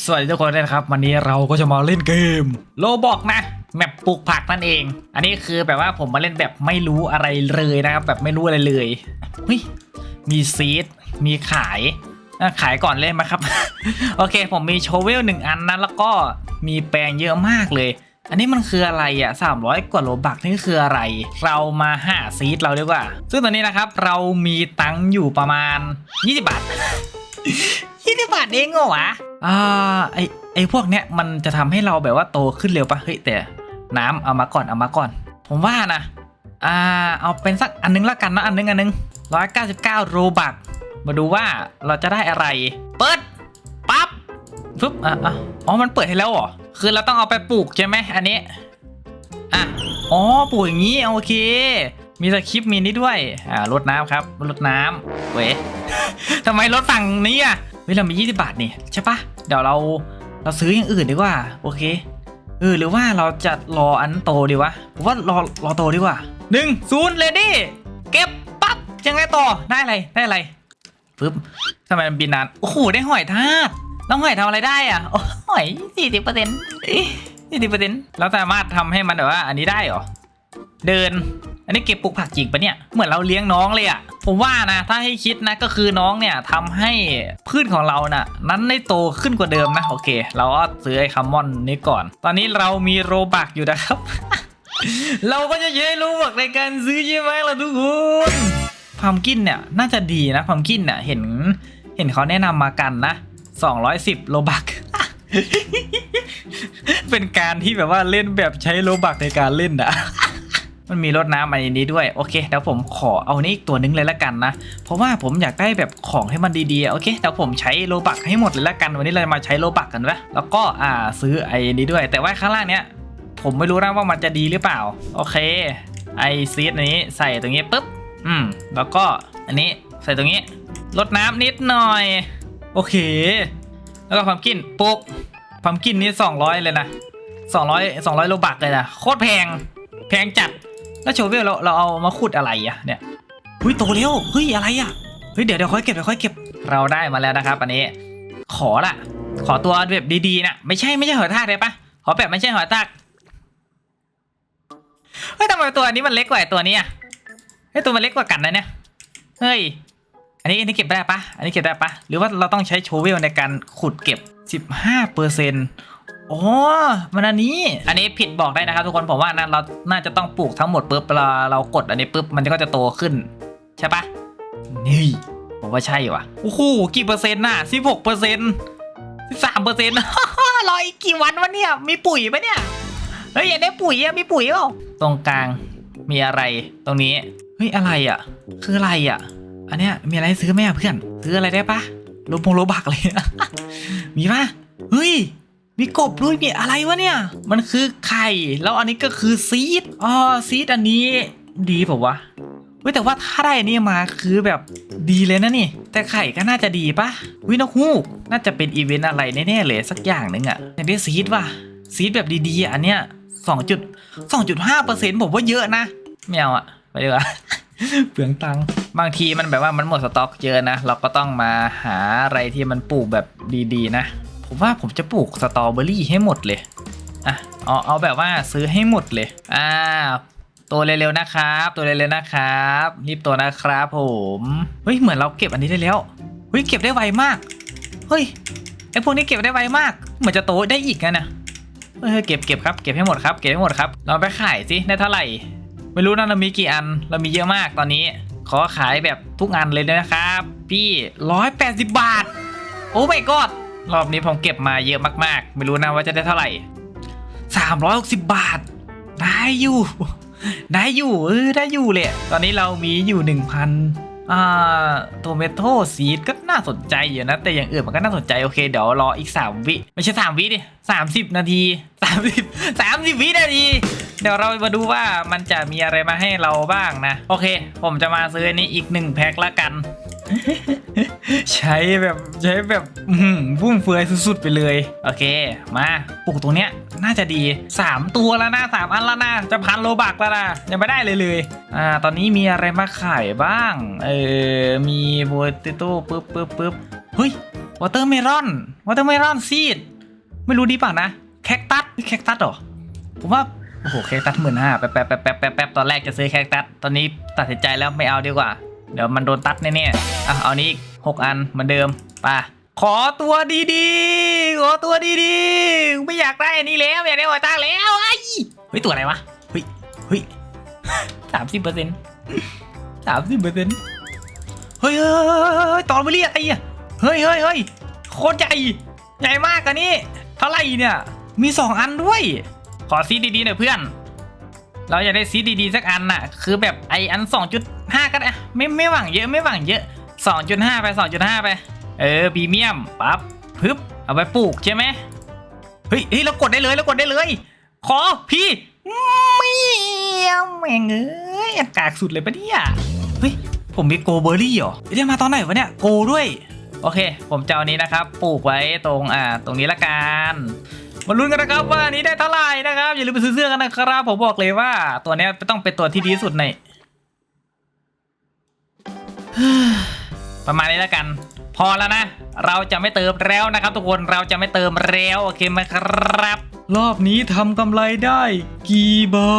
สวัสดีทุกคนด้วยนะครับ วันนี้เราก็จะมาเล่นเกมโลบอกนะแมปปลูกผักนั่นเอง อันนี้คือแบบว่าผมมาเล่นแบบไม่รู้อะไรเลยนะครับ แบบไม่รู้อะไรเลยเฮ้ยมีซีดมีขายขายก่อนเล่นมาครับ โอเค ผมมีโชเวลหนึ่งอันนะแล้วก็มีแปลงเยอะมากเลย อันนี้มันคืออะไรอะ 300 กว่าโลบักนี่คืออะไร เรามาหาซีดเราดีกว่า ซึ่งตอนนี้นะครับ เรามีตังค์อยู่ประมาณ 20 บาท 20บาทเองเหรอวะอ่าไอไอพวกเนี้ยมันจะทำให้เราแบบว่าโตขึ้นเร็วปะเฮ้ยแต่น้ำเอามาก่อนเอามาก่อน ผมว่านะอ่าเอาเป็นสักอันนึงละกันนะอันนึงอันนึง199โรบักมาดูว่าเราจะได้อะไร เปิดปั๊บฟึบอะอะอ๋อมันเปิดให้แล้วเหรอคือเราต้องเอาไปปลูกใช่ไหมอันนี้อะอ๋อปลูกอย่างนี้โอเค มีสคริปต์มีนี่ด้วยอ่ารดน้ำครับรดน้ำเว้ย ทำไมรถฝั่งนี้อะเฮ้ยเรามี 20 บาทนี่ใช่ปะเดี๋ยวเราเราซื้ออย่างอื่นดีกว่าโอเคเออหรือว่าเราจะรออันโตดีวะผมว่ารอรอโตดีกว่าหนึ่งศูนย์เลดี้เก็บปั๊บยังไงต่อได้อะไรได้อะไรปึ๊บทำไมมันบินนานโอ้โหได้หอยทากแล้วหอยทำอะไรได้อะโอ้หอยสี่สิบเปอร์เซ็นต์สี่สิบเปอร์เซ็นต์เราสามารถทำให้มันแบบว่าอันนี้ได้เหรอเดิน นนี้เก็บปลูกผักจริงปะเนี่ย เหมือนเราเลี้ยงน้องเลยอะผมว่านะ ถ้าให้คิดนะก็คือน้องเนี่ยทำให้พืชของเราน่ะ นั้นได้โตขึ้นกว่าเดิมนะ โอเค เราก็ซื้อไอ้คัมมอนนี้ก่อน ตอนนี้เรามีโรบักอยู่นะครับ เราก็จะใช้โรบักในการซื้อใช่ไหมล่ะทุกคนพัมกินเนี่ยน่าจะดีนะพัมกินเนี่ยเห็นเห็นเขาแนะนำมากันนะ 210 โลบัก เป็นการที่แบบว่าเล่นแบบใช้โลบักในการเล่นอะ มันมีรถน้ำมาในนี้ด้วย โอเคเดี๋ยวผมขอเอานี่อีกตัวนึงเลยละกันนะ เพราะว่าผมอยากได้แบบของให้มันดีๆ โอเคเดี๋ยวผมใช้โลบักให้หมดเลยละกัน วันนี้เรามาใช้โลบักกันนะแล้วก็อ่าซื้อไอ้นี้ด้วย แต่ว่าข้างล่างเนี้ยผมไม่รู้นะว่ามันจะดีหรือเปล่า โอเค ไอซีดนี้ใส่ตรงนี้ปุ๊บ อืม แล้วก็อันนี้ใส่ตรงนี้ลดน้ำนิดหน่อย โอเค แล้วก็พัมกินปุ๊กพัมกินนี่200 เลยนะ200 200โลบักเลยนะโคตรแพง แพงจัด แล้วโชเวลเราเราเอามาขุดอะไรอะเนี่ยเฮ้ยโตเร็วเฮ้ยอะไรอะเฮ้ยเดี๋ยวเดี๋ยวค่อยเก็บเดี๋ยวค่อยเก็บเราได้มาแล้วนะครับ อันนี้ ขอละขอตัวแบบดีๆนะไม่ใช่ไม่ใช่หอยทากเลยปะขอแบบไม่ใช่หอยทากเฮ้ยทำไมตัวนี้มันเล็กกว่าไอ้ตัวนี้อะเฮ้ยตัวมันเล็กกว่ากันนะเนี่ยเฮ้ยอันนี้อันนี้เก็บได้ปะอันนี้เก็บได้ปะหรือว่าเราต้องใช้โชเวลในการขุดเก็บ 15เปอร์เซ็นต์ อ๋อ มันอันนี้ อันนี้ผิดบอกได้นะครับทุกคนผมว่านะเรา น่าจะต้องปลูกทั้งหมดปุ๊บเวลาเรากดอันนี้ปุ๊บมันก็จะโตขึ้น ใช่ปะนี่ผมว่าใช่ว่ะโอ้โหกี่เปอร์เซ็นต์น่ะสิบหกเปอร์เซ็นต์สิบสามเปอร์เซ็นต์รออีกกี่วันวะเนี่ย มีปุ๋ยไหมเนี่ย เฮ้ยอยากได้ปุ๋ยอะมีปุ๋ยเปล่าตรงกลางมีอะไรตรงนี้ เฮ้ยอะไรอะคืออะไรอะอันเนี้ยมีอะไรให้ซื้อไหมอะเพื่อน ซื้ออะไรได้ปะโลบงโลบักเลย มีปะเฮ้ย มีกบด้วยมีอะไรวะเนี่ย มันคือไข่ แล้วอันนี้ก็คือซีดอ๋อซีดอันนี้ดีเปล่าวะเฮ้ยแต่ว่าถ้าได้อันนี้มาคือแบบดีเลยนะนี่ แต่ไข่ก็น่าจะดีปะวินกฮูกน่าจะเป็นอีเวนต์อะไรแน่ๆเลยสักอย่างหนึ่งอะอย่างนี้ซีดว่ะซีดแบบดีๆอะอันเนี้ยสองจุดสองจุดห้าเปอร์เซ็นต์ผมว่าเยอะนะไม่เอาอะไปดีกว่าเปลืองตังค์บางทีมันแบบว่ามันหมดสต็อกเยอะนะ เราก็ต้องมาหาอะไรที่มันปลูกแบบดีๆนะ ผมว่าผมจะปลูกสตรอเบอรี่ให้หมดเลย อะ เอาเอาแบบว่าซื้อให้หมดเลย อ่า ตัวเร็วๆนะครับ ตัวเร็วๆนะครับ รีบตัวนะครับผม เฮ้ย เหมือนเราเก็บอันนี้ได้แล้ว เฮ้ย เก็บได้ไวมาก เฮ้ย ไอพวกนี้เก็บได้ไวมาก เหมือนจะโตได้อีกนะนะเฮ้ยเก็บเก็บครับ เก็บให้หมดครับ เก็บให้หมดครับ เราไปขายสิ ได้เท่าไหร่ ไม่รู้นะเรามีกี่อัน เรามีเยอะมากตอนนี้ ขอขายแบบทุกอันเลยนะครับ พี่ร้อยแปดสิบบาท โอ้ my god รอบนี้ผมเก็บมาเยอะมากๆ ไม่รู้นะว่าจะได้เท่าไหร่360 บาท ได้อยู่ ได้อยู่เออได้อยู่เลยตอนนี้เรามีอยู่ 1,000อ่าโทเมโตซีดก็น่าสนใจอยู่นะ แต่อย่างอื่นมันก็น่าสนใจโอเค เดี๋ยวรออีก 3 วิ ไม่ใช่ 3 วิดิ30 นาที 30 30 วินาที เดี๋ยวเรามาดูว่ามันจะมีอะไรมาให้เราบ้างนะ โอเค ผมจะมาซื้ออันนี้อีก 1 แพ็คละกัน ใช้แบบใช้แบบฟุ่มเฟือยสุดๆไปเลย โอเค มาปลูกตรงเนี้ยน่าจะดี 3 ตัวแล้วนะ3อันแล้วนะจะพันโลบักแล้วนะยังไม่ได้เลยเลยอ่าตอนนี้มีอะไรมาขายบ้าง เออมีโบติโต้ปึ๊บปึ๊บปึ๊บเฮ้ยวอเตอร์เมลอนวอเตอร์เมลอนซีด ไม่รู้ดีป่ะนะ แคคตัสแคคตัสเหรอ ผมว่า โอ้โห แคคตัสหมื่นห้าแป๊บแป๊บแป๊บแป๊บแป๊บแป๊บตอนแรกจะซื้อแคคตัส ตอนนี้ตัดสินใจแล้วไม่เอาดีกว่า เดี๋ยวมันโดนตัดแน่ๆอะเอานี้อีกหกอันเหมือนเดิมป่ะขอตัวดีๆ ขอตัวดีๆ ไม่อยากได้อันนี้แล้วอยากได้หัวตางแล้วไอ้เฮ้ยตัวอะไรวะเฮ้ยเฮ้ยสามสิบเปอร์เซ็นต์สามสิบเปอร์เซ็นต์เฮ้ยเฮ้ยเฮ้ยเฮ้ยตอนไปเรียกไอ้อะเฮ้ยเฮ้ยเฮ้ยโคตรใหญ่ใหญ่มากอันนี้เท่าไหร่เนี่ย มีสองอันด้วย ขอซีดีๆหน่อยเพื่อน เราอยากได้ซีดีๆสักอันน่ะ คือแบบไออันสองจุด 2.5ก็ได้ไม่ไม่หวังเยอะไม่หวังเยอะ 2.5 ไป 2.5 ไป เออพรีเมียมปั๊บพึบเอาไปปลูกใช่ไหมเฮ้ยเฮ้ยเรากดได้เลยเรากดได้เลย ขอพี่เมียมแม่งเอ้ยอันกากสุดเลยปะเนี่ยเฮ้ยผมมีโกเบอร์รี่เหรอเรียกมาตอนไหนวะเนี่ยโกด้วย โอเค ผมจะเอานี้นะครับ ปลูกไว้ตรงอ่าตรงนี้ละกันมาลุ้นกันนะครับว่าอันนี้ได้เท่าไหร่นะครับ อย่าลืมไปซื้อเสื้อกันนะครับ ผมบอกเลยว่าตัวนี้ต้องเป็นตัวที่ดีสุดใน ประมาณนี้แล้วกัน พอแล้วนะ เราจะไม่เติมแล้วนะครับ ทุกคนเราจะไม่เติมแล้วโอเคไหมครับ รอบนี้ทำกำไรได้กี่บา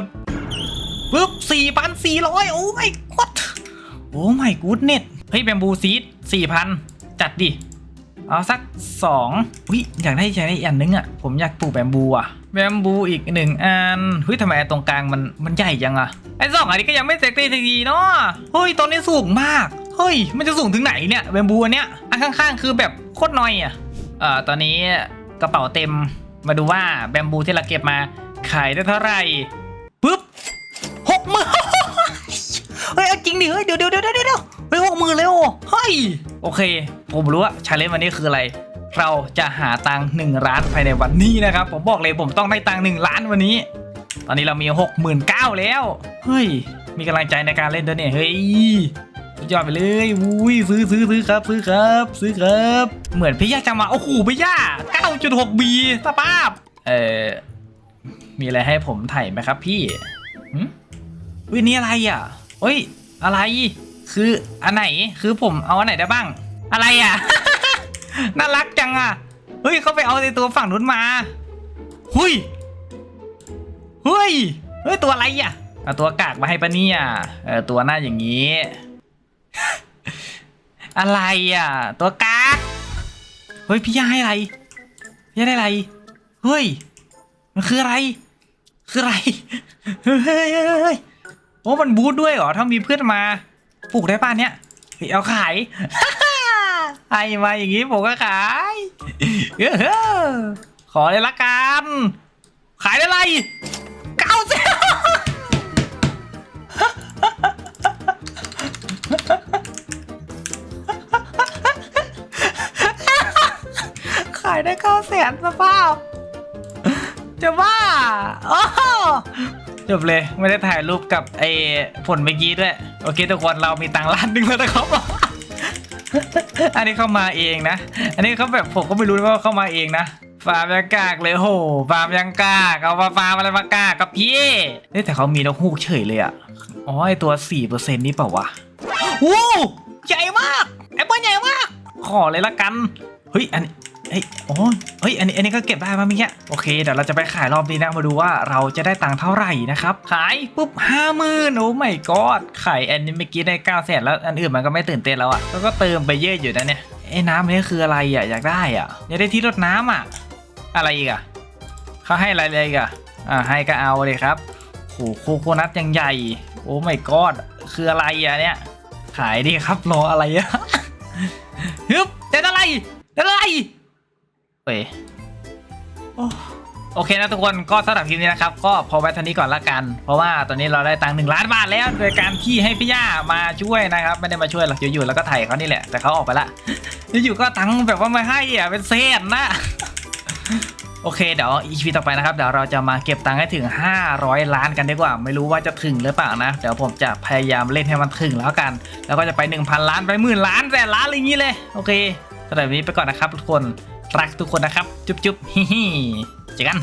ทปึ๊บ4,400โอ้ไม่กดโอ้ไม่กูดเน็ตเฮ้ยแบมบูซีด4,000จัดดิ เอาสักสองอุ้ยอยากได้อยากได้อันนึงอะ ผมอยากปลูกแบมบูอะ แบมบูอีกหนึ่งอันเฮ้ยทำไมไอ้ตรงกลางมันมันใหญ่จังอะไอ้สองอันนี้ก็ยังไม่เสร็จทีทีเนาะเฮ้ยต้นนี้สูงมากเฮ้ยมันจะสูงถึงไหนเนี่ยแบมบูอันเนี้ยอันข้างๆ คือแบบโคตรน้อยอะเอ่อตอนนี้กระเป๋าเต็มมาดูว่าแบมบูที่เราเก็บมาขายได้เท่าไหร่ปึ๊บหกหมื่นเฮ้ยเอาจริงดิเฮ้ยเดี๋ยวเดี๋ยวเดี๋ยวเดี๋ยวเฮ้ยหกหมื่นเลยโอ้เฮ้ยโอเค ผมรู้ว่าชาเลนจ์วันนี้คืออะไร เราจะหาตังค์หนึ่งล้านภายในวันนี้นะครับ ผมบอกเลยผมต้องได้ตังค์หนึ่งล้านวันนี้ ตอนนี้เรามีหกหมื่นเก้าแล้ว เฮ้ย มีกำลังใจในการเล่นด้วยเนี่ยเฮ้ยสุดยอดไปเลยอุ้ยซื้อซื้อซื้อครับ ซื้อครับ ซื้อครับ เหมือนพี่ย่าจะมาโอ้โหพี่ย่า9.6บีสภาพ เอ่อมีอะไรให้ผมถ่ายไหมครับพี่หึอุ้ยนี่อะไรอะเฮ้ย อะไร คืออันไหน คือผมเอาอันไหนได้บ้าง อะไรอะ น่ารักจังอะ เฮ้ยเขาไปเอาในตัวฝั่งนู้นมา หุยเฮ้ย เฮ้ย ตัวอะไรอะเอาตัวกากมาให้ปะเนี่ย เออตัวหน้าอย่างนี้ อะไรอะ ตัวกาก เฮ้ยพี่ย่าให้อะไรพี่ย่าได้อะไร เฮ้ย มันคืออะไร คืออะไร เฮ้ยเฮ้ยเฮ้ยโอ้มันบูทด้วยเหรอ ถ้ามีเพื่อนมา ปลูกได้ป่ะเนี่ยเฮ้ยเอาขาย ไอมาอย่างนี้ผมก็ขายขอเลยละกัน ขายได้ไรเก้าสิบขายได้เก้าแสนสภาพ จะบ้าโอ้จบเลย ไม่ได้ถ่ายรูปกับไอ้ผลเมื่อกี้ด้วย โอเคทุกคนเรามีตังค์ล้านหนึ่งแล้วนะครับ อันนี้เข้ามาเองนะ อันนี้เขาแบบผมก็ไม่รู้นะว่าเข้ามาเองนะฟาร์มยังกากเลยโหฟาร์มยังกากเอามาฟาร์มอะไรมากากกับพี่เฮ้ยแต่เขามีนกฮูกเฉยเลยอะอ๋อไอตัว4%นี่เปล่าวะโอ้ใหญ่มากแอปเปิลใหญ่มากขอเลยละกันเฮ้ยอัน เฮ้ยโอ้ยเฮ้ยอันนี้อันนี้ก็เก็บได้มาเมื่อกี้โอเคเดี๋ยวเราจะไปขายรอบนี้นะมาดูว่าเราจะได้ตังค์เท่าไหร่นะครับขายปุ๊บห้าหมื่นโอ้ไม่กอดขายอันนี้เมื่อกี้ได้เก้าแสนแล้วอันอื่นมันก็ไม่ตื่นเต้นแล้วอะแล้วก็เติมไปเยอะอยู่นะเนี่ยไอ้น้ำนนี้คืออะไรอะอยากได้อะอยากได้ที่รดน้ำอะ อะไรอีกอะเขาให้อะไรเลยอีกอะอ่าให้ก็เอาเลยครับโหโคโคนัทยังใหญ่ โอ้ไม่กอดคืออะไรอะเนี่ยขายดีครับรออะไรอะฮึบเด็ดอะไรเด็ดอะไร เว้ยโอ้โอเคนะทุกคนก็สำหรับคลิปนี้นะครับ ก็พอไว้เท่านี้ก่อนละกัน เพราะว่าตอนนี้เราได้ตังค์หนึ่งล้านบาทแล้ว โดยการที่ให้พี่ย่ามาช่วยนะครับ ไม่ได้มาช่วยหรอกอยู่ๆแล้วก็ไถ่เขานี่แหละแต่เขาออกไปละอยู่ๆก็ตังค์แบบว่ามาให้อะเป็นเศษนะโอเคเดี๋ยวอีพีต่อไปนะครับเดี๋ยวเราจะมาเก็บตังค์ให้ถึง 500 ล้านกันดีกว่า ไม่รู้ว่าจะถึงหรือเปล่านะ เดี๋ยวผมจะพยายามเล่นให้มันถึงแล้วกัน แล้วก็จะไป 1,000 ล้านไปหมื่นล้านแสนล้านอะไรอย่างนี้เลย โอเคสำหรับวันนี้ไปก่อนนะครับทุกคน รักทุกคนนะครับ จุ๊บจุ๊บฮิฮิเจอกัน